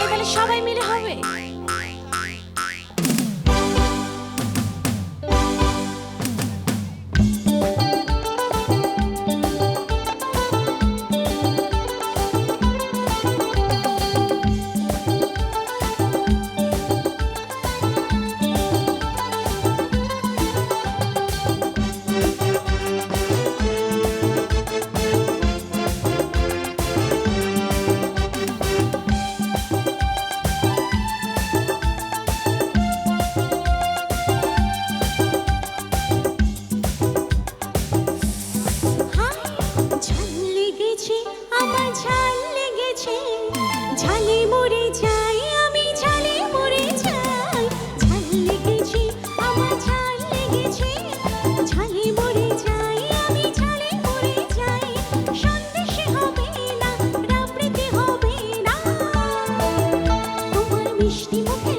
তাহলে সবাই মিলে হবে? গেছে ঝালে মরে যাই, আমি ঝালে মরে যাই। ঝাল লেগেছে, আমার ঝাল লেগেছে। ঝালে মরে যাই, আমি ঝালে মরে যাই। হবে না হবে না। তোমার মিষ্টি মুখে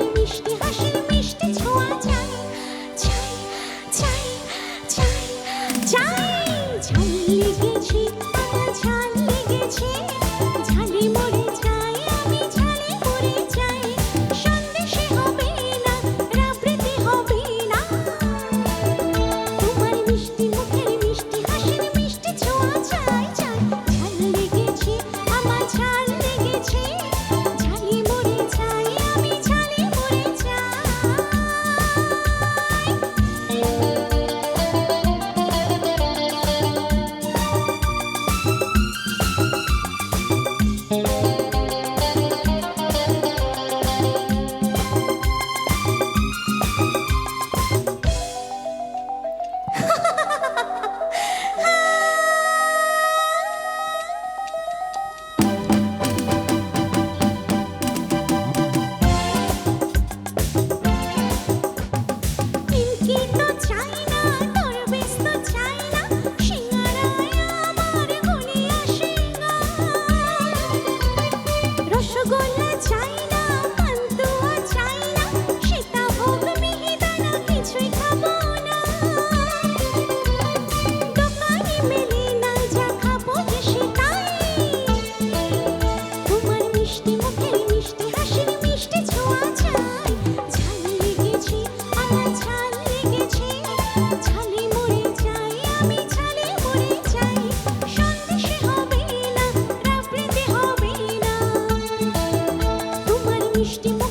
bestimmt.